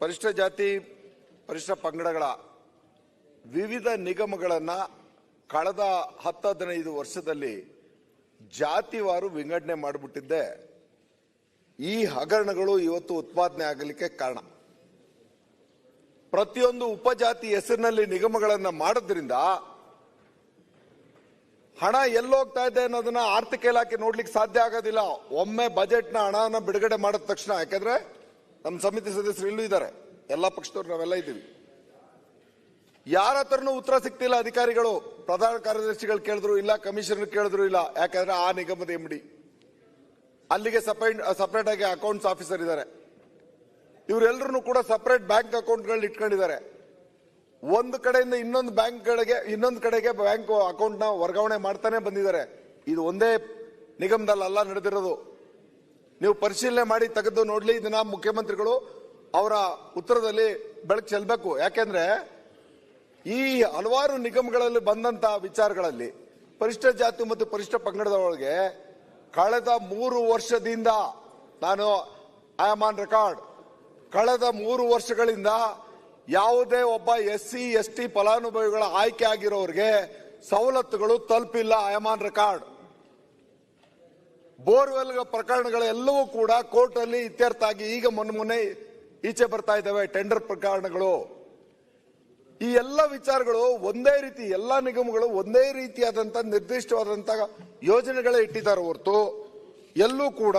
ಪರಿಷ್ಠ ಜಾತಿ, ಪರಿಷ್ಠ ಪಂಗಡಗಳ ವಿವಿಧ ನಿಗಮಗಳನ್ನು ಕಳೆದ ಹತ್ತು, ಹದಿನೈದು ವರ್ಷದಲ್ಲಿ ಜಾತಿವಾರು ವಿಂಗಡಣೆ ಮಾಡಿಬಿಟ್ಟಿದ್ದೆ. ಈ ಹಗರಣಗಳು ಇವತ್ತು ಉತ್ಪಾದನೆ ಆಗಲಿಕ್ಕೆ ಕಾರಣ. ಪ್ರತಿಯೊಂದು ಉಪಜಾತಿ ಹೆಸರಿನಲ್ಲಿ ನಿಗಮಗಳನ್ನು ಮಾಡೋದ್ರಿಂದ ಹಣ ಎಲ್ಲೋಗ್ತಾ ಇದೆ ಅನ್ನೋದನ್ನ ಆರ್ಥಿಕ ಇಲಾಖೆ ನೋಡ್ಲಿಕ್ಕೆ ಸಾಧ್ಯ ಆಗೋದಿಲ್ಲ. ಒಮ್ಮೆ ಬಜೆಟ್ನ ಹಣನ ಬಿಡುಗಡೆ ಮಾಡಿದ ತಕ್ಷಣ, ಯಾಕಂದ್ರೆ ನಮ್ಮ ಸಮಿತಿ ಸದಸ್ಯರು ಇಲ್ಲೂ ಇದ್ದಾರೆ. ಎಲ್ಲ ಪಕ್ಷದವ್ರು ನಾವೆಲ್ಲ ಇದ್ದೀವಿ. ಯಾರ ಹತ್ರನೂ ಉತ್ತರ ಸಿಗ್ತಿಲ್ಲ ಅಧಿಕಾರಿಗಳು. ಪ್ರಧಾನ ಕಾರ್ಯದರ್ಶಿಗಳು ಕೇಳಿದ್ರು ಇಲ್ಲ, ಕಮಿಷನರ್ ಕೇಳಿದ್ರು ಇಲ್ಲ. ಯಾಕಂದ್ರೆ ಆ ನಿಗಮದ ಎಂಡಿ ಅಲ್ಲಿಗೆ ಸಪರೇಟ್ ಸಪರೇಟ್ ಆಗಿ ಅಕೌಂಟ್ಸ್ ಆಫೀಸರ್ ಇದ್ದಾರೆ. ಇವರೆಲ್ಲರೂ ಕೂಡ ಸಪ್ರೇಟ್ ಬ್ಯಾಂಕ್ ಅಕೌಂಟ್ಗಳು ಇಟ್ಕೊಂಡಿದ್ದಾರೆ. ಒಂದು ಕಡೆಯಿಂದ ಇನ್ನೊಂದು ಬ್ಯಾಂಕ್ಗಳಿಗೆ ಇನ್ನೊಂದು ಕಡೆಗೆ ಬ್ಯಾಂಕ್ ಅಕೌಂಟ್ನ ವರ್ಗಾವಣೆ ಮಾಡ್ತಾನೆ ಬಂದಿದ್ದಾರೆ. ಇದು ಒಂದೇ ನಿಗಮದಲ್ಲ ನಡೆದಿರೋದು. ನೀವು ಪರಿಶೀಲನೆ ಮಾಡಿ ತೆಗೆದು ನೋಡಲಿ. ಇದನ್ನ ಮುಖ್ಯಮಂತ್ರಿಗಳು ಅವರ ಉತ್ತರದಲ್ಲಿ ಬೆಳಕು ಚೆಲ್ಲಬೇಕು ಯಾಕೆಂದ್ರೆ ಈ ಹಲವಾರು ನಿಗಮಗಳಲ್ಲಿ ಬಂದಂತ ವಿಚಾರಗಳಲ್ಲಿ ಪರಿಷ್ಠ ಜಾತಿ ಮತ್ತು ಪರಿಷ್ಠ ಪಂಗಡದವರಿಗೆ ಕಳೆದ ಮೂರು ವರ್ಷದಿಂದ ನಾನು ಐ ಆಮ್ ಆನ್ ರೆಕಾರ್ಡ್. ಕಳೆದ ಮೂರು ವರ್ಷಗಳಿಂದ ಯಾವುದೇ ಒಬ್ಬ ಎಸ್ ಸಿ ಎಸ್ ಟಿ ಫಲಾನುಭವಿಗಳ ಆಯ್ಕೆ ಆಗಿರೋರಿಗೆ ಸವಲತ್ತುಗಳು ತಲುಪಿಲ್ಲ. I am on record. Borewell ಪ್ರಕರಣಗಳೆಲ್ಲವೂ ಕೂಡ ಕೋರ್ಟ್ ಅಲ್ಲಿ ಇತ್ಯರ್ಥ ಆಗಿ ಈಗ ಮೊನ್ನೆ ಈಚೆ ಬರ್ತಾ ಇದ್ದಾವೆ ಟೆಂಡರ್ ಪ್ರಕರಣಗಳು. ಈ ಎಲ್ಲ ವಿಚಾರಗಳು ಒಂದೇ ರೀತಿ ಎಲ್ಲ ನಿಗಮಗಳು ಒಂದೇ ರೀತಿಯಾದಂತ ನಿರ್ದಿಷ್ಟವಾದಂತ ಯೋಜನೆಗಳೇ ಇಟ್ಟಿದ್ದಾರೆ ಹೊರತು ಎಲ್ಲೂ ಕೂಡ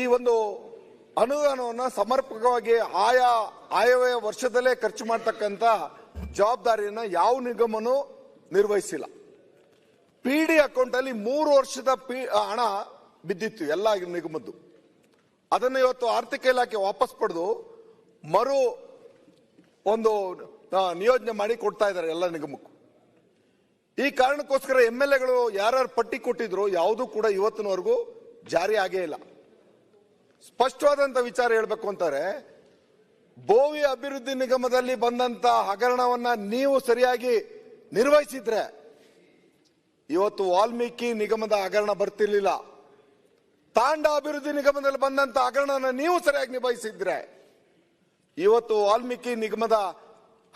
ಈ ಒಂದು ಅನುದಾನವನ್ನ ಸಮರ್ಪಕವಾಗಿ ಆಯಾ ಆಯವ್ಯಯ ವರ್ಷದಲ್ಲೇ ಖರ್ಚು ಮಾಡ್ತಕ್ಕಂಥ ಜವಾಬ್ದಾರಿಯನ್ನು ಯಾವ ನಿಗಮನು ನಿರ್ವಹಿಸಿಲ್ಲ. ಪಿ ಡಿ ಅಕೌಂಟಲ್ಲಿ ಮೂರು ವರ್ಷದ ಪಿ ಹಣ ಬಿದ್ದಿತ್ತು, ಎಲ್ಲ ನಿಗಮದ್ದು. ಅದನ್ನು ಇವತ್ತು ಆರ್ಥಿಕ ಇಲಾಖೆ ವಾಪಸ್ ಪಡೆದು ಮರು ಒಂದು ನಿಯೋಜನೆ ಮಾಡಿ ಕೊಡ್ತಾ ಇದ್ದಾರೆ ಎಲ್ಲ ನಿಗಮಕ್ಕೂ. ಈ ಕಾರಣಕ್ಕೋಸ್ಕರ ಎಂ ಎಲ್ ಎಗಳು ಯಾರ್ಯಾರು ಪಟ್ಟಿ ಕೊಟ್ಟಿದ್ರು ಯಾವುದೂ ಕೂಡ ಇವತ್ತಿನವರೆಗೂ ಜಾರಿ ಆಗೇ ಇಲ್ಲ. ಸ್ಪಷ್ಟವಾದಂತ ವಿಚಾರ ಹೇಳ್ಬೇಕು ಅಂತಾರೆ, ಬೋವಿ ಅಭಿವೃದ್ಧಿ ನಿಗಮದಲ್ಲಿ ಬಂದಂತ ಹಗರಣವನ್ನ ನೀವು ಸರಿಯಾಗಿ ನಿರ್ವಹಿಸಿದ್ರೆ ಇವತ್ತು ವಾಲ್ಮೀಕಿ ನಿಗಮದ ಹಗರಣ ಬರ್ತಿರ್ಲಿಲ್ಲ. ತಾಂಡ ಅಭಿವೃದ್ಧಿ ನಿಗಮದಲ್ಲಿ ಬಂದಂತ ಹಗರಣನ ನೀವು ಸರಿಯಾಗಿ ನಿಭಾಯಿಸಿದ್ರೆ ಇವತ್ತು ವಾಲ್ಮೀಕಿ ನಿಗಮದ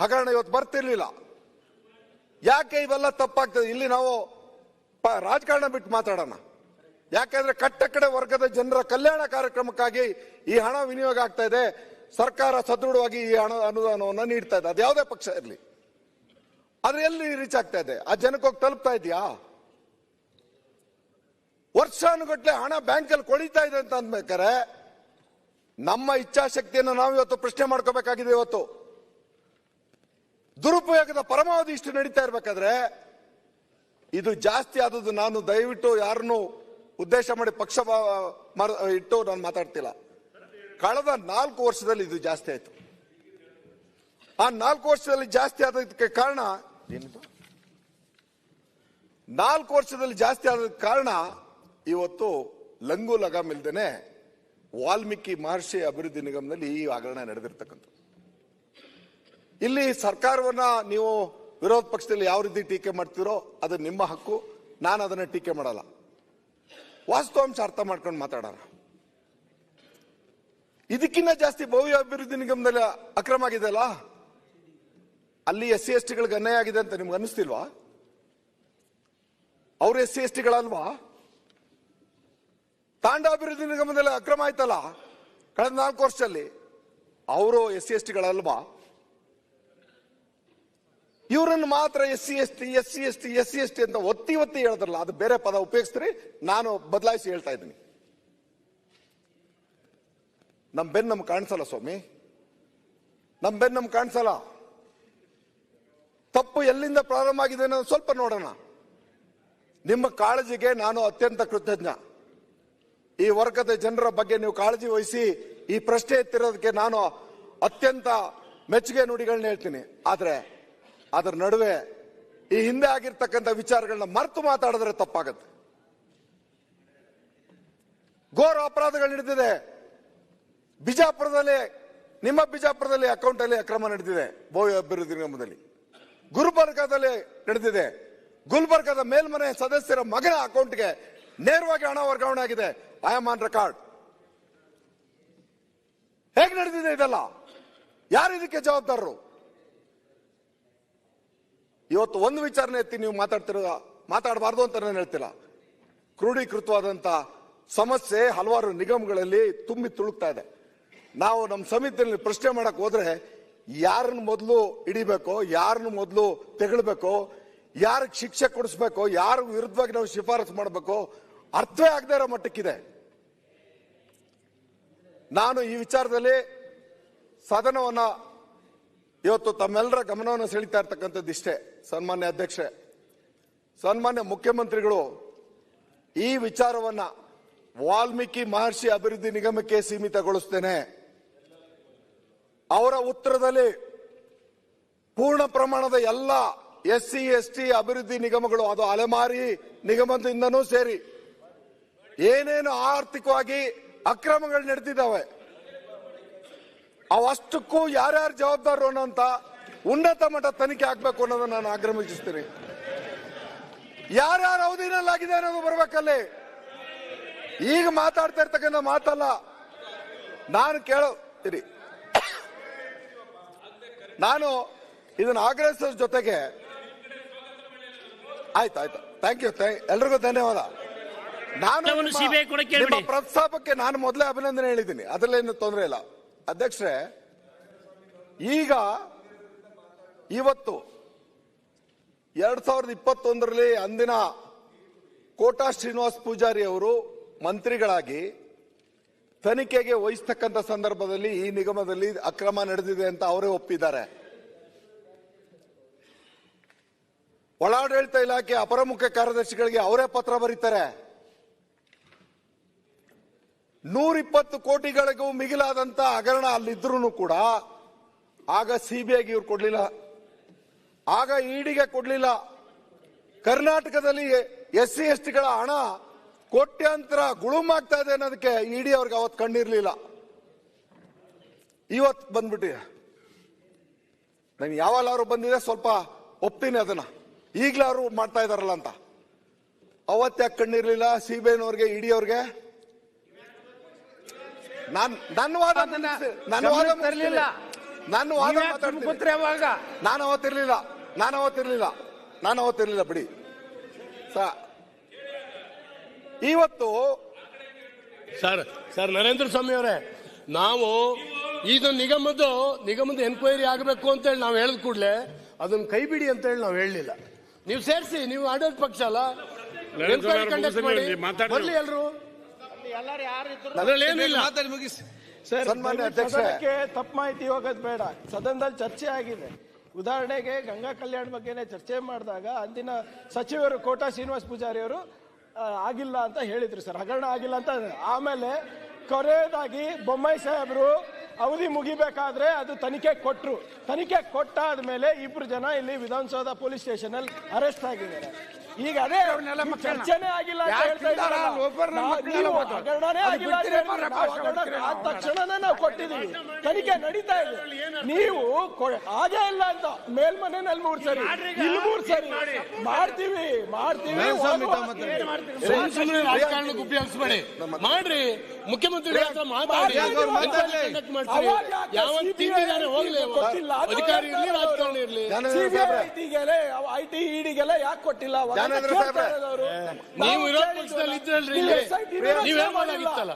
ಹಗರಣ ಇವತ್ತು ಬರ್ತಿರ್ಲಿಲ್ಲ. ಯಾಕೆ ಇವೆಲ್ಲ ತಪ್ಪಾಗ್ತದೆ? ಇಲ್ಲಿ ನಾವು ರಾಜಕಾರಣ ಬಿಟ್ಟು ಮಾತಾಡೋಣ. ಯಾಕೆಂದ್ರೆ ಕಟ್ಟ ಕಡೆ ವರ್ಗದ ಜನರ ಕಲ್ಯಾಣ ಕಾರ್ಯಕ್ರಮಕ್ಕಾಗಿ ಈ ಹಣ ವಿನಿಯೋಗ ಆಗ್ತಾ ಇದೆ. ಸರ್ಕಾರ ಸದೃಢವಾಗಿ ಈ ಹಣ ಅನುದಾನವನ್ನು ನೀಡ್ತಾ ಇದೆ. ಅದು ಯಾವುದೇ ಪಕ್ಷ ಇರಲಿ. ಆದ್ರೆ ಎಲ್ಲಿ ರೀಚ್ ಆಗ್ತಾ ಇದೆ? ಆ ಜನಕ್ಕೆ ಹೋಗಿ ತಲುಪ್ತಾ ಇದೆಯಾ? ವರ್ಷಾನುಗಟ್ಟಲೆ ಹಣ ಬ್ಯಾಂಕಲ್ಲಿ ಕೊಳಿತಾ ಇದೆ ಅಂತ ಅಂದ್ಬೇಕಾರೆ ನಮ್ಮ ಇಚ್ಛಾಶಕ್ತಿಯನ್ನು ನಾವು ಇವತ್ತು ಪ್ರಶ್ನೆ ಮಾಡ್ಕೋಬೇಕಾಗಿದೆ ಇವತ್ತು. ದುರುಪಯೋಗದ ಪರಮಾವಧಿ ಇಷ್ಟು ನಡೀತಾ ಇರ್ಬೇಕಾದ್ರೆ ಇದು ಜಾಸ್ತಿ ಆದದ್ದು ನಾನು ದಯವಿಟ್ಟು ಯಾರನ್ನು ಉದ್ದೇಶ ಮಾಡಿ ಪಕ್ಷ ಇಟ್ಟು ನಾನು ಮಾತಾಡ್ತಿಲ್ಲ. ಕಳೆದ ನಾಲ್ಕು ವರ್ಷದಲ್ಲಿ ಇದು ಜಾಸ್ತಿ ಆಯ್ತು. ಆ ನಾಲ್ಕು ವರ್ಷದಲ್ಲಿ ಜಾಸ್ತಿ ಆದಕ್ಕೆ ಕಾರಣ ನಾಲ್ಕು ವರ್ಷದಲ್ಲಿ ಜಾಸ್ತಿ ಆದ ಕಾರಣ ಇವತ್ತು ಲಂಗು ಲಗಾಮ್ ಇಲ್ದೇನೆ ವಾಲ್ಮೀಕಿ ಮಹರ್ಷಿ ಅಭಿವೃದ್ಧಿ ನಿಗಮದಲ್ಲಿ ಈ ಹಗರಣ ನಡೆದಿರ್ತಕ್ಕಂಥ ಇಲ್ಲಿ ಸರ್ಕಾರವನ್ನ ನೀವು ವಿರೋಧ ಪಕ್ಷದಲ್ಲಿ ಯಾವ ರೀತಿ ಟೀಕೆ ಮಾಡ್ತೀರೋ ಅದು ನಿಮ್ಮ ಹಕ್ಕು ನಾನು ಅದನ್ನ ಟೀಕೆ ಮಾಡಲ್ಲ. ವಾಸ್ತವಾಂಶ ಅರ್ಥ ಮಾಡ್ಕೊಂಡು ಮಾತಾಡೋಣ ಇದಕ್ಕಿಂತ ಜಾಸ್ತಿ ಭವ್ಯ ಅಭಿವೃದ್ಧಿ ನಿಗಮದಲ್ಲಿ ಅಕ್ರಮ ಆಗಿದೆಯಲ್ಲ ಅಲ್ಲಿ? ಎಸ್ ಸಿ ಎಸ್ ಟಿಗಳಿಗೆ ಅನ್ಯಾಯ ಆಗಿದೆ ಅಂತ ನಿಮ್ಗೆ ಅನಿಸ್ತಿಲ್ವಾ ಅವ್ರ ಎಸ್ ಸಿ ಎಸ್ ಟಿಗಳಲ್ವಾ? ತಾಂಡ ಅಭಿವೃದ್ಧಿ ನಿಗಮದಲ್ಲಿ ಅಕ್ರಮ ಆಯ್ತಲ್ಲ? ಕಳೆದ ನಾಲ್ಕು ವರ್ಷದಲ್ಲಿ. ಅವರು ಎಸ್ ಸಿ ಎಸ್ ಟಿಗಳಲ್ವಾ? ಇವರನ್ನು ಮಾತ್ರ S C, S T, S C, S T, S C, S T ಅಂತ ಒತ್ತಿ ಒತ್ತಿ ಹೇಳಿದ್ರಲ್ಲ ಅದು ಬೇರೆ ಪದ ಉಪಯೋಗಿಸ್ತೀರಿ, ನಾನು ಬದಲಾಯಿಸಿ ಹೇಳ್ತಾ ಇದ್ದೀನಿ. ನಮ್ ಬೆನ್ ನಮ್ ಕಾಣಿಸಲ್ಲ ಸ್ವಾಮಿ. ನಮ್ ಬೆನ್ ನಮ್ ಕಾಣಿಸಲ್ಲ. ತಪ್ಪು ಎಲ್ಲಿಂದ ಪ್ರಾರಂಭ ಆಗಿದೆ ಅನ್ನೋದು ಸ್ವಲ್ಪ ನೋಡೋಣ. ನಿಮ್ಮ ಕಾಳಜಿಗೆ ನಾನು ಅತ್ಯಂತ ಕೃತಜ್ಞ. ಈ ವರ್ಗದ ಜನರ ಬಗ್ಗೆ ನೀವು ಕಾಳಜಿ ವಹಿಸಿ, ಈ ಪ್ರಶ್ನೆ ಎತ್ತಿರೋದಕ್ಕೆ ನಾನು ಅತ್ಯಂತ ಮೆಚ್ಚುಗೆ ನುಡಿಗಳನ್ನ ಹೇಳ್ತೀನಿ. ಆದ್ರೆ ಅದರ ನಡುವೆ ಈ ಹಿಂದೆ ಆಗಿರ್ತಕ್ಕಂಥ ವಿಚಾರಗಳನ್ನ ಮರೆತು ಮಾತಾಡಿದ್ರೆ ತಪ್ಪಾಗತ್ತೆ. ಘೋರ ಅಪರಾಧಗಳು ನಡೆದಿದೆ. ಬಿಜಾಪುರದಲ್ಲಿ, ನಿಮ್ಮ ಬಿಜಾಪುರದಲ್ಲಿ ಅಕೌಂಟ್ ಅಲ್ಲಿ ಅಕ್ರಮ ನಡೆದಿದೆ, ಭವ್ಯ ಅಭಿವೃದ್ಧಿ ನಿಗಮದಲ್ಲಿ. ಗುಲ್ಬರ್ಗಾದಲ್ಲಿ ನಡೆದಿದೆ. ಗುಲ್ಬರ್ಗಾದ ಮೇಲ್ಮನೆ ಸದಸ್ಯರ ಮಗನ ಅಕೌಂಟ್ಗೆ ನೇರವಾಗಿ ಹಣ ವರ್ಗಾವಣೆ ಆಗಿದೆ. I am record. ಹೇಗೆ ನಡೆದಿದೆ ಇದೆಲ್ಲ? ಯಾರು ಇದಕ್ಕೆ ಜವಾಬ್ದಾರರು? ಇವತ್ತು ಒಂದು ವಿಚಾರನೆ ಎತ್ತಿ ನೀವು ಮಾತಾಡ್ತಿರೋ, ಮಾತಾಡಬಾರ್ದು ಅಂತ ನಾನು ಹೇಳ್ತಿಲ್ಲ. ಕ್ರೋಢೀಕೃತವಾದಂತ ಸಮಸ್ಯೆ ಹಲವಾರು ನಿಗಮಗಳಲ್ಲಿ ತುಂಬಿ ತುಳುಕ್ತಾ ಇದೆ. ನಾವು ನಮ್ಮ ಸಮಿತಿಯಲ್ಲಿ ಪ್ರಶ್ನೆ ಮಾಡಕ್ ಹೋದ್ರೆ ಯಾರನ್ನ ಮೊದಲು ಹಿಡಿಬೇಕೋ, ಯಾರನ್ನ ಮೊದಲು ತೆಗಳ್ಬೇಕೋ, ಯಾರಿಗೆ ಶಿಕ್ಷೆ ಕೊಡಿಸ್ಬೇಕು ಯಾರ ವಿರುದ್ಧವಾಗಿ ನಾವು ಶಿಫಾರಸು ಮಾಡಬೇಕು ಅರ್ಥವೇ ಆಗದೆ ಇರೋ ಮಟ್ಟಕ್ಕಿದೆ. ನಾನು ಈ ವಿಚಾರದಲ್ಲಿ ಸದನವನ್ನ ಇವತ್ತು ತಮ್ಮೆಲ್ಲರ ಗಮನವನ್ನು ಸೆಳೀತಾ ಇರ್ತಕ್ಕಂಥದ್ದು ಇಷ್ಟೇ, ಸನ್ಮಾನ್ಯ ಅಧ್ಯಕ್ಷೆ ಸನ್ಮಾನ್ಯ ಮುಖ್ಯಮಂತ್ರಿಗಳು, ಈ ವಿಚಾರವನ್ನ ವಾಲ್ಮೀಕಿ ಮಹರ್ಷಿ ಅಭಿವೃದ್ಧಿ ನಿಗಮಕ್ಕೆ ಸೀಮಿತಗೊಳಿಸ್ತೇನೆ. ಅವರ ಉತ್ತರದಲ್ಲಿ ಪೂರ್ಣ ಪ್ರಮಾಣದ ಎಲ್ಲ ಎಸ್ ಸಿ ಎಸ್ ಟಿ ಅಭಿವೃದ್ಧಿ ನಿಗಮಗಳು, ಅದು ಅಲೆಮಾರಿ ನಿಗಮದಿಂದನೂ ಸೇರಿ ಏನೇನು ಆರ್ಥಿಕವಾಗಿ ಅಕ್ರಮಗಳು ನಡೆದಿದ್ದಾವೆ ಅವಷ್ಟಕ್ಕೂ ಯಾರ್ಯಾರು ಜವಾಬ್ದಾರರು ಅನ್ನೋಂತ ಉನ್ನತ ಮಟ್ಟ ತನಿಖೆ ಆಗ್ಬೇಕು ಅನ್ನೋದನ್ನ ನಾನು ಆಗ್ರಹಿಸ್ತೀನಿ. ಯಾರ್ಯಾರ ಅವಧಿನಲ್ಲಾಗಿದೆ ಅನ್ನೋದು ಬರ್ಬೇಕಲ್ಲಿ. ಈಗ ಮಾತಾಡ್ತಾ ಇರ್ತಕ್ಕಂಥ ಮಾತಲ್ಲ. ನಾನು ಕೇಳೋ ಇರಿ. ನಾನು ಇದನ್ನ ಆಗ್ರಹಿಸೋ ಜೊತೆಗೆ ಆಯ್ತು ಆಯ್ತು. ಥ್ಯಾಂಕ್ ಯು ಎಲ್ರಿಗೂ ಧನ್ಯವಾದ. ನಾನು ಪ್ರಸ್ತಾಪಕ್ಕೆ ನಾನು ಮೊದಲೇ ಅಭಿನಂದನೆ ಹೇಳಿದ್ದೀನಿ. ಅದರಲ್ಲೇನು ತೊಂದರೆ ಇಲ್ಲ. ಅಧ್ಯಕ್ಷರೇ, ಈಗ ಇವತ್ತು ಎರಡ್ ಸಾವಿರದ ಇಪ್ಪತ್ತೊಂದರಲ್ಲಿ ಅಂದಿನ ಕೋಟಾ ಶ್ರೀನಿವಾಸ್ ಪೂಜಾರಿ ಅವರು ಮಂತ್ರಿಗಳಾಗಿ ತನಿಖೆಗೆ ವಹಿಸ್ತಕ್ಕಂಥ ಸಂದರ್ಭದಲ್ಲಿ ಈ ನಿಗಮದಲ್ಲಿ ಅಕ್ರಮ ನಡೆದಿದೆ ಅಂತ ಅವರೇ ಒಪ್ಪಿದ್ದಾರೆ. ಒಳಾಡಳಿತ ಇಲಾಖೆ ಅಪರ ಮುಖ್ಯ ಕಾರ್ಯದರ್ಶಿಗಳಿಗೆ ಅವರೇ ಪತ್ರ ಬರೀತಾರೆ. ನೂರಿಪ್ಪತ್ತು ಕೋಟಿಗಳಿಗೂ ಮಿಗಿಲಾದಂತ ಹಗರಣ ಅಲ್ಲಿದ್ರು ಕೂಡ ಆಗ ಸಿಬಿಐಗೆ ಇವ್ರು ಕೊಡ್ಲಿಲ್ಲ. ಆಗ ಇಡಿಗೆ ಕೊಡ್ಲಿಲ್ಲ. ಕರ್ನಾಟಕದಲ್ಲಿ ಎಸ್ ಸಿ ಎಸ್ ಟಿಗಳ ಹಣ ಕೋಟ್ಯಾಂತರ ಗುಳುಮಾಗ್ತಾ ಇದೆ ಅನ್ನೋದಕ್ಕೆ ಇಡಿ ಅವ್ರಿಗೆ ಅವತ್ತು ಕಣ್ಣಿರ್ಲಿಲ್ಲ. ಇವತ್ತು ಬಂದ್ಬಿಟ್ಟಿದೆ. ನಾನು ಯಾವಾಗಲಾದ್ರು ಬಂದಿದೆ ಸ್ವಲ್ಪ ಒಪ್ತೀನಿ ಅದನ್ನ. ಈಗ್ಲಾರು ಮಾಡ್ತಾ ಇದಾರಲ್ಲ ಅಂತ. ಅವತ್ತು ಯಾಕೆ ಕಣ್ಣಿರ್ಲಿಲ್ಲ? ಸಿ ಬಿ ಐನವ್ರಿಗೆ ಇಡಿ ಅವ್ರಿಗೆ? ನಾನ್ ನನ್ನ ವಾದ ನನ್ನ ವಾದ ತರ್ಲಿಲ್ಲ. ನನ್ನ ವಾದ ಮಾತಾಡ್ತೀನಿ. ಅವಾಗ ನಾನು ಅವತ್ತಿರ್ಲಿಲ್ಲ. ನಾನು ಅವತ್ತಿರ್ಲಿಲ್ಲ. ನಾನು ಅವತ್ತಿರ್ಲಿಲ್ಲ ಬಿಡಿ. ಸ ಇವತ್ತು ಸರ್ ಸರ್ ನರೇಂದ್ರ ಸ್ವಾಮಿ ಅವರೇ ನಾವು ಇದು ನಿಗಮದ ನಿಗಮದ ಎನ್ಕ್ವೈರಿ ಆಗಬೇಕು ಅಂತ ಹೇಳಿ ನಾವು ಹೇಳಿದ ಕೂಡಲೇ ಅದನ್ನ ಕೈ ಬಿಡಿ ಅಂತ ಹೇಳಿ ನಾವು ಹೇಳಲಿಲ್ಲ. ನೀವು ಸೇರಿಸಿ ನೀವು ಆಡಳಿತ ಪಕ್ಷ ಅಲ್ಲ? ನರೇಂದ್ರ ಅದ್ರಲ್ಲಿ ಏನಿಲ್ಲ. ಮಾತಾಡಿ ಮುಗಿಸಿ. ಸರ್ ಸನ್ಮಾನ್ಯ ದಯವಿಟ್ಟು ಸದನಕ್ಕೆ ತಪ್ಪು ಮಾಹಿತಿ ಹೋಗೋದು ಬೇಡ. ಸದನದಲ್ಲಿ ಚರ್ಚೆ ಆಗಿದೆ. ಉದಾಹರಣೆಗೆ ಗಂಗಾ ಕಲ್ಯಾಣ ಬಗ್ಗೆನೇ ಚರ್ಚೆ ಮಾಡಿದಾಗ ಅಂದಿನ ಸಚಿವರು ಕೋಟಾ ಶ್ರೀನಿವಾಸ ಪೂಜಾರಿ ಅವರು ಆ, ಆಗಿಲ್ಲ ಅಂತ ಹೇಳಿದ್ರು ಸರ್. ಹಗರಣ ಆಗಿಲ್ಲ ಅಂತ ಆಮೇಲೆ ಕೊನೆಯದಾಗಿ ಬೊಮ್ಮಾಯಿ ಸಾಹೇಬರು ಅವಧಿ ಮುಗಿಬೇಕಾದ್ರೆ ಅದು ತನಿಖೆ ಕೊಟ್ಟರು ತನಿಖೆ ಕೊಟ್ಟಾದ್ಮೇಲೆ ಇಬ್ರು ಜನ ಇಲ್ಲಿ ವಿಧಾನಸೌಧ ಪೊಲೀಸ್ ಸ್ಟೇಷನ್ ಅಲ್ಲಿ ಅರೆಸ್ಟ್ ಆಗಿದ್ದಾರೆ. ಈಗ ಅದೇ. ಚರ್ಚೆನೇ ಆಗಿಲ್ಲ ಆದ ತಕ್ಷಣನೇ ನಾವು ಕೊಟ್ಟಿದ್ದೀವಿ ತನಿಖೆ ನಡೀತಾ ಇದೆ. ನೀವು ಹಾಗೆ ಹಾಗೇ ಇಲ್ಲ ಅಂತ. ಮೇಲ್ಮನೆಯಲ್ಲಿ ಮೂರ್ ಸರಿ ಇಲ್ಲಿ ಮೂರ್ ಸರಿ ಮಾಡ್ತೀವಿ. ಮಾಡ್ತೀವಿ ರಾಜಕಾರಣಕ್ಕೆ ಉಪಯೋಗಿಸ್ಬೇಡಿ ಮಾಡ್ರಿ. ಮುಖ್ಯಮಂತ್ರಿ ಹತ್ರ ಮಾತಾಡಿ. ತಿಂದಿದ್ದಾನೆ ಹೋಗ್ಲಿ. ಅಧಿಕಾರಿ ಇರ್ಲಿ ಇರ್ಲಿ. ಜ್ಞಾನೇಂದ್ರ ಸಾಹೇಬ್ರೆ, ಐ ಟಿ ಇಡಿಗೆಲ್ಲ ಯಾಕೆ ಕೊಟ್ಟಿಲ್ಲ? ಜ್ಞಾನೇಂದ್ರ ಕೇಳ್ತಾ ಸಾಹೇಬ್ರೆ. ನೀವು ಕೇಳಿದ್ವಲ್ಲ. ಪಕ್ಷದಲ್ಲಿ ಇದ್ರಲ್ರಿ ನೀವು ಹೇಳ್ಬೋದಾಗಿತ್ತಲ್ಲ.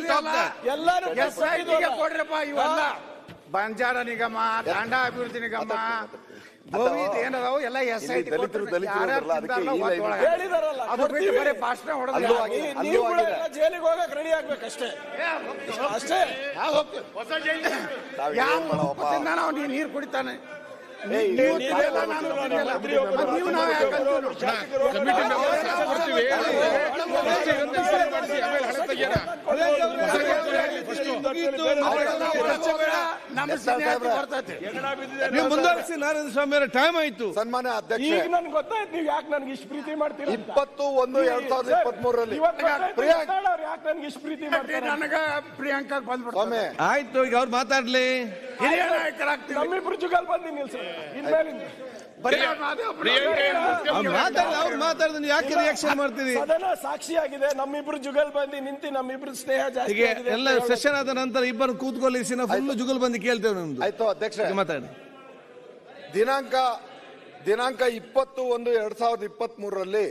ಜನರ. ಎಲ್ಲರೂ ಎಸ್ ಐ ಟಿಗೆ ಕೊಡ್ರಪ್ಪ ಇವೆಲ್ಲ ಬಂಜಾರ ನಿಗಮ ತಾಂಡ ಅಭಿವೃದ್ಧಿ ನಿಗಮ ದಲಿತರು ದಲಿತರು ಅದಕ್ಕೆ. ಭಾಷಣ ಜೈಲಿಗೆ ಹೋಗಕ್ ರೆಡಿ ಆಗ್ಬೇಕಷ್ಟೇ. ಅಷ್ಟೇ. ನೀರು ಕುಡಿತಾನೆ. ನೀವು ಮುಂದುವರಿಸಿ ನಾರಾಯಣ ಸ್ವಾಮಿ ಅವರ ಟೈಮ್ ಆಯ್ತು ಸನ್ಮಾನ ಅಧ್ಯಕ್ಷ ಈಗ ನನ್ಗೆ ಗೊತ್ತಾಯ್ತು ನೀವು ಯಾಕೆ ನನ್ಗೆ ಇಷ್ಟು ಪ್ರೀತಿ ಮಾಡ್ತೀರಾ. ಇಪ್ಪತ್ತು ಒಂದು ಎರಡ್ ಸಾವಿರದ ಇಪ್ಪತ್ತ್ ಮೂರರಲ್ಲಿ ಯಾಕೆ ನನ್ಗೆ ಇಷ್ಟು ಪ್ರೀತಿ ಮಾಡ್ತೀರಿ ನನಗ ಪ್ರಿಯಾಂಕಾ ಬಂದ್ಬಿಡ್ತಾರೆ ಸ್ವಾಮಿ ಆಯ್ತು ಈಗ ಅವ್ರು ಮಾತಾಡ್ಲಿ ಹಿರಿಯ ನಾಯಕರಾಗ್ತೀವಿ. ನಮ್ಮಿಬ್ರು ಜುಗಲ್ ಬಂದಿ ನಿಲ್ಸಿ. ಇನ್ಮೇಲಿಂದ ಅವ್ರು ಮಾತಾಡಿದ್ರೆ ಯಾಕೆ ರಿಯಾಕ್ಷನ್ ಮಾಡ್ತೀರಿ? ಸದನ ಸಾಕ್ಷಿಯಾಗಿದೆ. ನಮ್ಮಿಬ್ರು ಜುಗಲ್ ಬಂದಿ ನಿಂತಿ ನಮ್ಮಿಬ್ರು ಸ್ನೇಹ ಜಾಸ್ತಿ ಎಲ್ಲ ಸೆಷನ್ ಆದ ನಂತರ ಇಬ್ಬರು ಕೂತ್ಕೊಳ್ಳಿಸಿ ನಾವು ಫುಲ್ ಜುಗಲ್ ಬಂದು ಕೇಳ್ತೇವೆ ನಮ್ದು. ಆಯ್ತು ಅಧ್ಯಕ್ಷ ಮಾತಾಡಿ. ದಿನಾಂಕ ದಿನಾಂಕ ಇಪ್ಪತ್ತು ಒಂದು ಎರಡ್ ಸಾವಿರದ ಇಪ್ಪತ್ತ್ ಮೂರರಲ್ಲಿ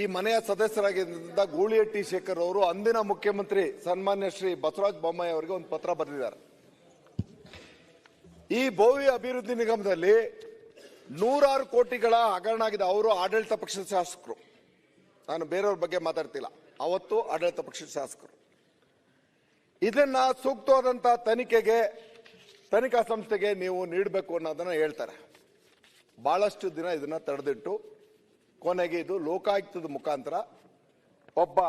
ಈ ಮನೆಯ ಸದಸ್ಯರಾಗಿದ್ದ ಗೂಳಿಹಟ್ಟಿ ಶೇಖರ್ ಅವರು ಅಂದಿನ ಮುಖ್ಯಮಂತ್ರಿ ಸನ್ಮಾನ್ಯ ಶ್ರೀ ಬಸವರಾಜ ಬೊಮ್ಮಾಯಿ ಅವರಿಗೆ ಒಂದು ಪತ್ರ ಬರೆದಿದ್ದಾರೆ. ಈ ಭೋವಿ ಅಭಿವೃದ್ಧಿ ನಿಗಮದಲ್ಲಿ ನೂರಾರು ಕೋಟಿಗಳ ಹಗರಣ ಆಗಿದೆ ಅವರು ಆಡಳಿತ ಪಕ್ಷದ ಶಾಸಕರು. ನಾನು ಬೇರೆಯವ್ರ ಬಗ್ಗೆ ಮಾತಾಡ್ತಿಲ್ಲ. ಅವತ್ತು ಆಡಳಿತ ಪಕ್ಷದ ಶಾಸಕರು. ಇದನ್ನ ಸೂಕ್ತವಾದಂತ ತನಿಖೆಗೆ, ತನಿಖಾ ಸಂಸ್ಥೆಗೆ ನೀವು ನೀಡಬೇಕು ಅನ್ನೋದನ್ನ ಹೇಳ್ತಾರೆ. ಬಹಳಷ್ಟು ದಿನ ಇದನ್ನ ತಡೆದಿಟ್ಟು, ಕೊನೆಗೆ ಇದು ಲೋಕಾಯುಕ್ತದ ಮುಖಾಂತರ ಒಬ್ಬ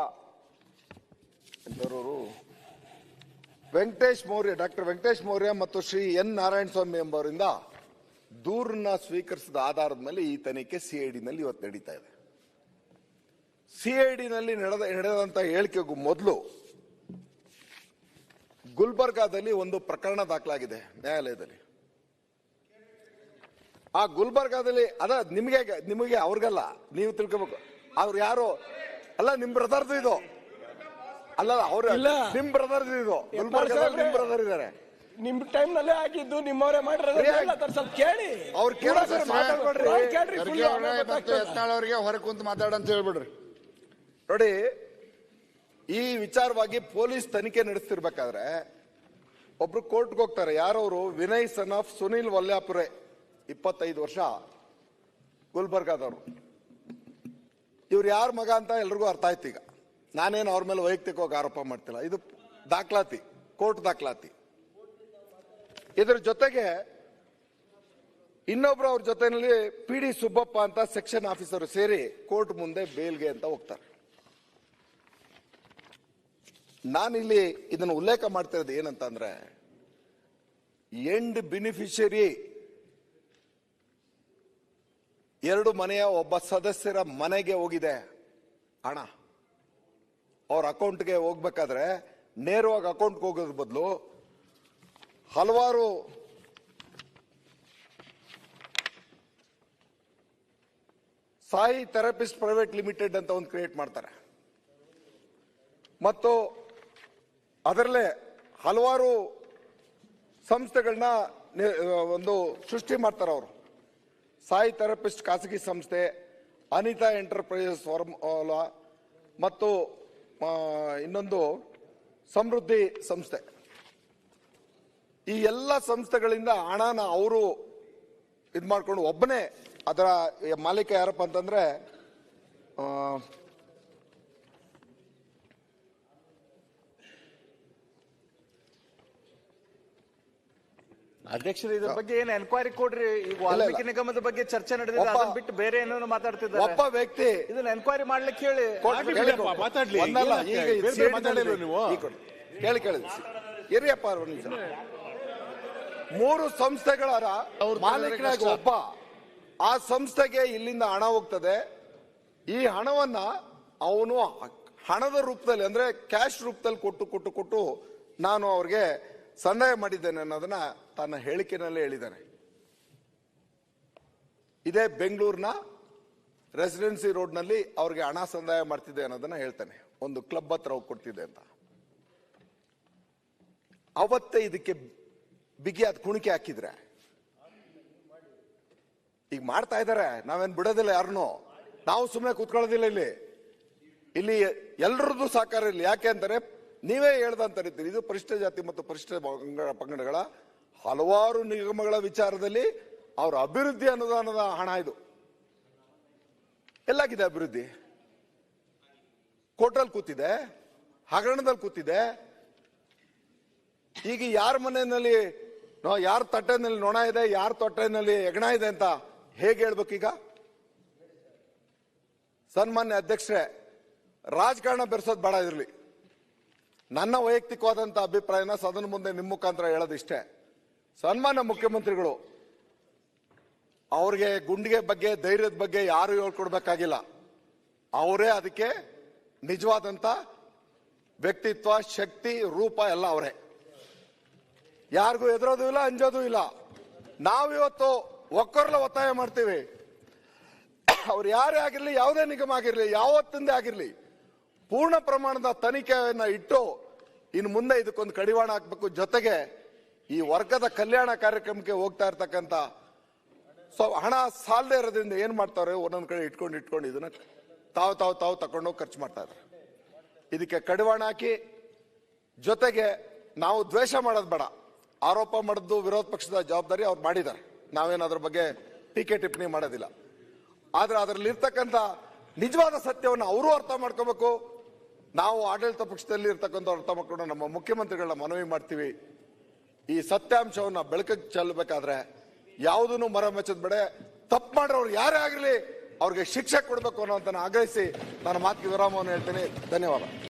ಎಂತವರು ವೆಂಕಟೇಶ್ ಮೌರ್ಯ, ಡಾಕ್ಟರ್ ವೆಂಕಟೇಶ್ ಮೌರ್ಯ ಮತ್ತು ಶ್ರೀ ಎನ್. ನಾರಾಯಣ ಸ್ವಾಮಿ ಎಂಬವರಿಂದ ದೂರನ್ನ ಸ್ವೀಕರಿಸಿದ ಆಧಾರದ ಮೇಲೆ ಈ ತನಿಖೆ ಸಿಐಡಿನಲ್ಲಿ ಇವತ್ತು ನಡೀತಾ ಇದೆ. ಸಿಐಡಿನಲ್ಲಿ ನಡೆದ, ನಡೆದಂತ ಹೇಳಿಕೆಗೂ ಮೊದಲು ಗುಲ್ಬರ್ಗಾದಲ್ಲಿ ಒಂದು ಪ್ರಕರಣ ದಾಖಲಾಗಿದೆ ನ್ಯಾಯಾಲಯದಲ್ಲಿ. ಆ ಗುಲ್ಬರ್ಗಾದಲ್ಲಿ, ಅದ ನಿಮಗೆ ನಿಮಗೆ ಅವ್ರಿಗಲ್ಲ, ನೀವು ತಿಳ್ಕೊಬೇಕು. ಅವ್ರು ಯಾರು, ಅಲ್ಲ, ನಿಮ್ ಬ್ರದರ್ದು ಇದು. ಅಲ್ಲ ಅವ್ರ ಇಲ್ಲ. ನಿಮ್ ಬ್ರದರ್ ಇದು. ನಿಮ್ ಬ್ರದರ್ ಇದಾರೆ. ನಿಮ್ ಟೈಮ್ ನಲ್ಲೇ ಆಗಿದ್ದು ನಿಮ್ಮವರೇ ಮಾಡಿರೋದು ಸ್ವಲ್ಪ ಕೇಳಿ. ಅವ್ರ ಕೇಳ್ರಿ ಹೊರ ಕುಂತು ಮಾತಾಡಂತ ಹೇಳ್ಬಿಡ್ರಿ. ನೋಡಿ ಈ ವಿಚಾರವಾಗಿ ಪೊಲೀಸ್ ತನಿಖೆ ನಡೆಸ್ತಿರ್ಬೇಕಾದ್ರೆ ಒಬ್ರು ಕೋರ್ಟ್ಗೆ ಹೋಗ್ತಾರೆ. ಯಾರವರು? Vinay son of Sunil Valyapure. ಇಪ್ಪತ್ತೈದು ವರ್ಷ. ಗುಲ್ಬರ್ಗಾದವರು. ಇವ್ರು ಯಾರ ಮಗ ಅಂತ ಎಲ್ರಿಗೂ ಅರ್ಥ ಆಯ್ತು ಈಗ. ನಾನೇನು ಅವ್ರ ಮೇಲೆ ವೈಯಕ್ತಿಕವಾಗಿ ಆರೋಪ ಮಾಡ್ತಿಲ್ಲ. ಇದು ದಾಖಲಾತಿ, ಕೋರ್ಟ್ ದಾಖಲಾತಿ. ಇದರ ಜೊತೆಗೆ ಇನ್ನೊಬ್ರು ಅವ್ರ ಜೊತೆಯಲ್ಲಿ ಪಿ ಡಿ ಸುಬ್ಬಪ್ಪ ಅಂತ ಸೆಕ್ಷನ್ ಆಫೀಸರ್ ಸೇರಿ ಕೋರ್ಟ್ ಮುಂದೆ ಬೇಲ್ಗೆ ಅಂತ ಹೋಗ್ತಾರೆ. ನಾನಿಲ್ಲಿ ಇದನ್ನು ಉಲ್ಲೇಖ ಮಾಡ್ತಿರೋದು ಏನಂತಂದ್ರೆ ಎಂಡ್ ಬೆನಿಫಿಷರಿ ಎರಡು ಮನೆಯ ಒಬ್ಬ ಸದಸ್ಯರ ಮನೆಗೆ ಹೋಗಿದೆ. ಹಣ ಅವ್ರ ಅಕೌಂಟ್ಗೆ ಹೋಗ್ಬೇಕಾದ್ರೆ ನೇರವಾಗಿ ಅಕೌಂಟ್ಗೆ ಹೋಗೋದ್ರ ಬದಲು ಹಲವಾರು ಸಾಯಿ ಥೆರಪಿಸ್ಟ್ ಪ್ರೈವೇಟ್ ಲಿಮಿಟೆಡ್ ಅಂತ ಒಂದು ಕ್ರಿಯೇಟ್ ಮಾಡ್ತಾರೆ. ಮತ್ತು ಅದರಲ್ಲೇ ಹಲವಾರು ಸಂಸ್ಥೆಗಳನ್ನ ಒಂದು ಸೃಷ್ಟಿ ಮಾಡ್ತಾರೆ ಅವರು. ಸಾಯಿ ಥೆರಪಿಸ್ಟ್ ಖಾಸಗಿ ಸಂಸ್ಥೆ, ಅನಿತಾ ಎಂಟರ್ಪ್ರೈಸಸ್ ಫಾರ್ಮ್ ಮತ್ತು ಇನ್ನೊಂದು ಸಮೃದ್ಧಿ ಸಂಸ್ಥೆ. ಈ ಎಲ್ಲ ಸಂಸ್ಥೆಗಳಿಂದ ಹಣನ ಅವರು ಇದು ಮಾಡ್ಕೊಂಡು ಒಬ್ಬನೇ ಅದರ ಮಾಲೀಕ ಯಾರಪ್ಪ ಅಂತಂದ್ರೆ ಅಧ್ಯಕ್ಷರು ಇದ್ರ ಬಗ್ಗೆ ಏನು ಎನ್ಕ್ವೈರಿ ಕೊಡ್ರಿ? ಈಗ. ವಾಲ್ಮೀಕಿ ನಿಗಮದ ಬಗ್ಗೆ ಚರ್ಚೆ ನಡೆದಿದೆ ಒಬ್ಬ- ಅದನ್ನ ಬಿಟ್ಟು ಬೇರೆ ಏನೋ ಮಾತಾಡ್ತಿದ್ದಾರೆ? ಒಬ್ಬ ವ್ಯಕ್ತಿ ಇದನ್ನ ಎನ್ಕ್ವೈರಿ ಮಾಡ್ಲಿಕ್ಕೆ ಹೇಳಿ ಮಾತಾಡ್ಲಿ. ಒಂದಲ್ಲ ಈಗ ಬೇರೆ ಬೇರೆ ಸೇರಿದಲ್ಲಿ ಮಾತಾಡಿಲ್ವ ನೀವು? ಕಡೆ. ಕೇಳಿ ಕೇಳಿ. ಇರಿಯಪ್ಪ ಒಂದು ನಿಮಿಷ. ಮೂರು ಸಂಸ್ಥೆಗಳ ಮಾಲೀಕನಾಗಿ ಒಬ್ಬ ಆ ಸಂಸ್ಥೆಗೆ ಇಲ್ಲಿಂದ ಹಣ ಹೋಗ್ತದೆ. ಈ ಹಣವನ್ನ ಅವನು ಹಣದ ರೂಪದಲ್ಲಿ ಅಂದ್ರೆ ಕ್ಯಾಶ್ ರೂಪದಲ್ಲಿ ಕೊಟ್ಟು ಕೊಟ್ಟು ಕೊಟ್ಟು ನಾನು ಅವ್ರಿಗೆ ಸಂದಾಯ ಮಾಡಿದ್ದೇನೆ ಅನ್ನೋದನ್ನ ತನ್ನ ಹೇಳಿಕೆನಲ್ಲೇ ಹೇಳಿದ್ದಾನೆ. ಇದೇ ಬೆಂಗಳೂರಿನ ರೆಸಿಡೆನ್ಸಿ ರೋಡ್ನಲ್ಲಿ ಅವ್ರಿಗೆ ಹಣ ಸಂದಾಯ ಮಾಡ್ತಿದ್ದೆ ಅನ್ನೋದನ್ನ ಹೇಳ್ತಾನೆ. ಒಂದು ಕ್ಲಬ್ ಹತ್ರ ಹೋಗಿ ಅಂತ. ಅವತ್ತೇ ಇದಕ್ಕೆ ಬಿಗಿಯಾದ ಕುಣಿಕೆ ಹಾಕಿದ್ರೆ. ಈಗ ಮಾಡ್ತಾ ಇದ್ದಾರೆ ನಾವೇನ್ ಬಿಡೋದಿಲ್ಲ ಯಾರನ್ನು ನಾವು ಸುಮ್ಮನೆ ಕೂತ್ಕೊಳ್ಳೋದಿಲ್ಲ ಇಲ್ಲಿ. ಇಲ್ಲಿ ಎಲ್ರದ್ದು ಸಹಕಾರ ಇಲ್ಲಿ. ಯಾಕೆ ಅಂತಾರೆ ನೀವೇ ಹೇಳ್ದಂತ ಇದು ಪರಿಷ್ಠ ಜಾತಿ ಮತ್ತು ಪರಿಷ್ಠ ಪಂಗಡ- ಪಂಗಡಗಳ ಹಲವಾರು ನಿಗಮಗಳ ವಿಚಾರದಲ್ಲಿ ಅವರ ಅಭಿವೃದ್ಧಿ ಅನುದಾನದ ಹಣ ಇದು. ಎಲ್ಲಾಗಿದೆ ಅಭಿವೃದ್ಧಿ? ಕೋರ್ಟಲ್ಲಿ ಕೂತಿದೆ ಹಗರಣದಲ್ಲಿ ಕೂತಿದೆ. ಈಗ ಯಾರ ಮನೆಯಲ್ಲಿ ಯಾರ ತಟ್ಟೆನಲ್ಲಿ ನೊಣ ಇದೆ, ಯಾರ ತೊಟ್ಟೆನಲ್ಲಿ ಹೆಗಣ ಇದೆ ಅಂತ ಹೇಗೆ ಹೇಳ್ಬೇಕೀಗ ಸನ್ಮಾನ್ಯ ಅಧ್ಯಕ್ಷರೇ, ರಾಜಕಾರಣ ಬೆರೆಸೋದು ಬೇಡ ಇರಲಿ ನನ್ನ ವೈಯಕ್ತಿಕವಾದಂಥ ಅಭಿಪ್ರಾಯನ ಸದನ ಮುಂದೆ ನಿಮ್ಮ ಮುಖಾಂತರ ಹೇಳೋದಿಷ್ಟೇ. ಸನ್ಮಾನ್ಯ ಮುಖ್ಯಮಂತ್ರಿಗಳು, ಅವ್ರಿಗೆ ಗುಂಡಿಗೆ ಬಗ್ಗೆ, ಧೈರ್ಯದ ಬಗ್ಗೆ ಯಾರು ಹೇಳ್ಕೊಡ್ಬೇಕಾಗಿಲ್ಲ. ಅವರೇ ಅದಕ್ಕೆ ನಿಜವಾದಂತ ವ್ಯಕ್ತಿತ್ವ, ಶಕ್ತಿ, ರೂಪ ಎಲ್ಲ ಅವರೇ. ಯಾರಿಗೂ ಎದುರೋದು ಇಲ್ಲ, ಅಂಜೋದು ಇಲ್ಲ. ನಾವಿವತ್ತು ಒಕ್ಕೊರ್ಲ ಒತ್ತಾಯ ಮಾಡ್ತೀವಿ. ಅವ್ರು ಯಾರೇ ಆಗಿರ್ಲಿ, ಯಾವುದೇ ನಿಗಮ ಆಗಿರ್ಲಿ, ಯಾವತ್ತಿಂದ ಆಗಿರ್ಲಿ, ಪೂರ್ಣ ಪ್ರಮಾಣದ ತನಿಖೆಯನ್ನ ಇಟ್ಟು ಇನ್ನು ಮುಂದೆ ಇದಕ್ಕೊಂದು ಕಡಿವಾಣ ಹಾಕ್ಬೇಕು ಜೊತೆಗೆ ಈ ವರ್ಗದ ಕಲ್ಯಾಣ ಕಾರ್ಯಕ್ರಮಕ್ಕೆ ಹೋಗ್ತಾ ಇರ್ತಕ್ಕಂಥ ಸೊ ಹಣ ಸಾಲದೇ ಇರೋದ್ರಿಂದ ಏನ್ ಮಾಡ್ತಾರೆ? ಒಂದೊಂದ್ ಕಡೆ ಇಟ್ಕೊಂಡು ಇಟ್ಕೊಂಡು ಇದನ್ನ ತಾವು ತಾವು ತಾವು ತಗೊಂಡೋಗಿ ಖರ್ಚು ಮಾಡ್ತಾ ಇದ್ದಾರೆ ಇದಕ್ಕೆ ಕಡಿವಾಣ ಹಾಕಿ ಜೊತೆಗೆ ನಾವು ದ್ವೇಷ ಮಾಡೋದು ಬೇಡ. ಆರೋಪ ಮಾಡಿದ್ದು ವಿರೋಧ ಪಕ್ಷದ ಜವಾಬ್ದಾರಿ ಅವ್ರು ಮಾಡಿದ್ದಾರೆ. ನಾವೇನು ಅದ್ರ ಬಗ್ಗೆ ಟೀಕೆ ಟಿಪ್ಪಣಿ ಮಾಡೋದಿಲ್ಲ. ಆದ್ರೆ ಅದರಲ್ಲಿ ಇರ್ತಕ್ಕಂಥ ನಿಜವಾದ ಸತ್ಯವನ್ನು ಅವರು ಅರ್ಥ ಮಾಡ್ಕೋಬೇಕು. ನಾವು ಆಡಳಿತ ಪಕ್ಷದಲ್ಲಿ ಇರ್ತಕ್ಕಂಥ ಅರ್ಥ ಮಾಡ್ಕೊಂಡು ನಮ್ಮ ಮುಖ್ಯಮಂತ್ರಿಗಳನ್ನ ಮನವಿ ಮಾಡ್ತೀವಿ. ಈ ಸತ್ಯಾಂಶವನ್ನ ಬೆಳಕಿಗೆ ಚೆಲ್ಲಬೇಕಾದ್ರೆ ಯಾವುದನ್ನು ಮರ ಮೆಚ್ಚದ ಬೇಡ. ತಪ್ಪು ಮಾಡಿರೋರು ಯಾರೇ ಆಗಿರಲಿ ಅವ್ರಿಗೆ ಶಿಕ್ಷೆ ಕೊಡಬೇಕು ಅನ್ನೋದನ್ನ ಆಗ್ರಹಿಸಿ ನಾನು ಮಾತಿಗೆ ವಿರಾಮವನ್ನು ಹೇಳ್ತೀನಿ. ಧನ್ಯವಾದ.